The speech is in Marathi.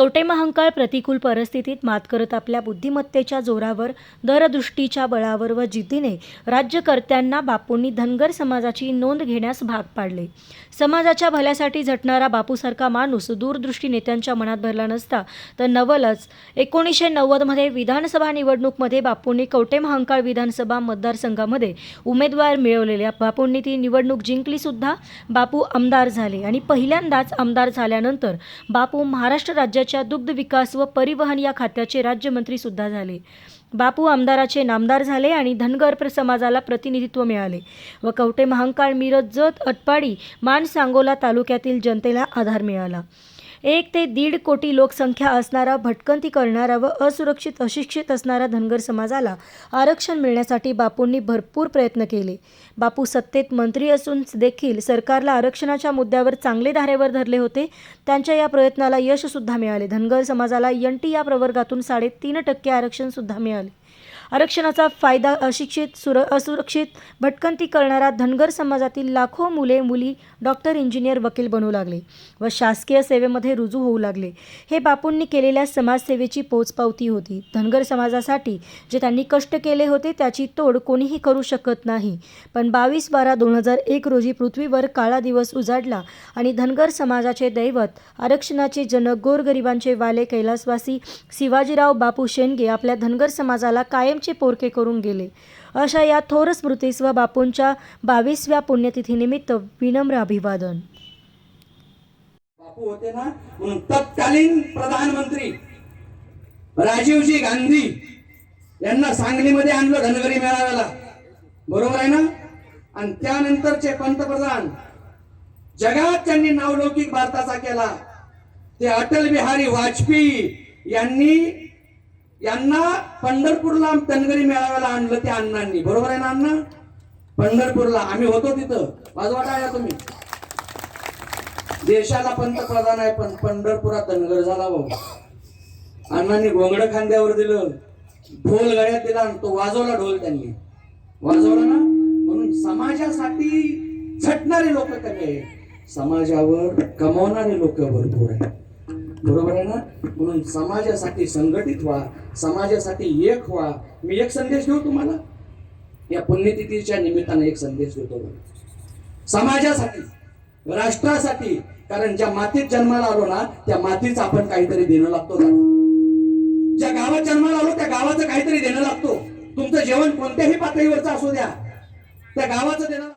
कवटेमहांकाळ प्रतिकूल परिस्थितीत मात करत आपल्या बुद्धिमत्तेच्या जोरावर दरदृष्टीच्या बळावर व जिद्दीने राज्यकर्त्यांना बापूंनी धनगर समाजाची नोंद घेण्यास भाग पाडले. समाजाच्या भल्यासाठी झटणारा बापूसारखा माणूस दूरदृष्टी नेत्यांच्या मनात भरला नसता तर नवलच. एकोणीसशे नव्वदमध्ये विधानसभा निवडणूकमध्ये बापूंनी कवटेमहांकाळ विधानसभा मतदारसंघामध्ये उमेदवार मिळवलेल्या बापूंनी ती निवडणूक जिंकलीसुद्धा बापू आमदार झाले आणि पहिल्यांदाच आमदार झाल्यानंतर बापू महाराष्ट्र राज्याच्या दुग्ध विकास व परिवहन या खात्याचे राज्यमंत्री सुद्धा झाले. बापू आमदाराचे नामदार झाले आणि धनगर समाजाला प्रतिनिधित्व मिळाले व कवटे महांकाळ मिरज जत अटपाडी मान सांगोला तालुक्यातील जनतेला आधार मिळाला. एक ते दीड कोटी लोकसंख्या असणारा भटकंती करणारा व असुरक्षित अशिक्षित असणारा धनगर समाजाला आरक्षण मिळण्यासाठी बापूंनी भरपूर प्रयत्न केले. बापू सत्तेत मंत्री असून देखील सरकारला आरक्षणाच्या मुद्द्यावर चांगले धारेवर धरले होते. त्यांच्या या प्रयत्नाला यशसुद्धा मिळाले. धनगर समाजाला यंटी या प्रवर्गातून साडेतीन टक्के आरक्षणसुद्धा मिळाले. आरक्षणाचा फायदा अशिक्षित सुर असुरक्षित भटकंती करणारा धनगर समाजातील लाखो मुले मुली डॉक्टर इंजिनियर वकील बनू लागले व शासकीय सेवेमध्ये रुजू होऊ लागले. हे बापूंनी केलेल्या समाजसेवेची पोचपावती होती. धनगर समाजासाठी जे त्यांनी कष्ट केले होते त्याची तोड कोणीही करू शकत नाही. पण बावीस बारा दोन हजार एक रोजी पृथ्वीवर काळा दिवस उजाडला आणि धनगर समाजाचे दैवत आरक्षणाचे जनक गोरगरिबांचे वाले कैलासवासी शिवाजीराव बापू शेंडगे आपल्या धनगर समाजाला कायमचे पोरके करून गेले. अशा या थोर स्मृतीस व बापूंच्या बावीसव्या पुण्यतिथीनिमित्त विनम्र अभिवादन. बापू होते ना म्हणून तत्कालीन प्रधानमंत्री राजीवजी गांधी यांना सांगलीमध्ये आणलं धनगरी मेळाव्याला. बरोबर आहे ना? आणि त्यानंतरचे पंतप्रधान जगात त्यांनी नावलौकिक भारताचा केला. ते अटल बिहारी वाजपेयी यांनी यांना पंढरपूरला तनगरी मेळाव्याला आणलं त्या अण्णांनी. बरोबर आहे ना अण्णा? पंढरपूरला. आम्ही होतो तिथं. वाजवा टाळ्या तुम्ही. देशाला पंतप्रधान आहे पण पंढरपुरात धनगर झाला भाऊ. अण्णांनी घोंगड खांद्यावर दिलं. ढोल गळ्यात दिला आणि तो वाजवला ढोल त्यांनी. वाजवला ना? म्हणून समाजासाठी झटणारे लोक कमी आहे समाजावर कमावणारे लोक भरपूर आहे बरोबर आहे ना? म्हणून समाजासाठी संघटित व्हा समाजासाठी एक व्हा. मी एक संदेश देऊ तुम्हाला? या पुण्यतिथीच्या निमित्ताने एक संदेश देतो समाजासाठी राष्ट्रासाठी कारण ज्या मातीत जन्माला आलो ना त्या मातीच आपण काहीतरी देणं लागतो ना. ज्या गावात जन्माला आलो त्या गावाचं काहीतरी देणं लागतो. तुमचं जेवण कोणत्याही पातळीवरचं असू द्या. त्या गावाचं देणं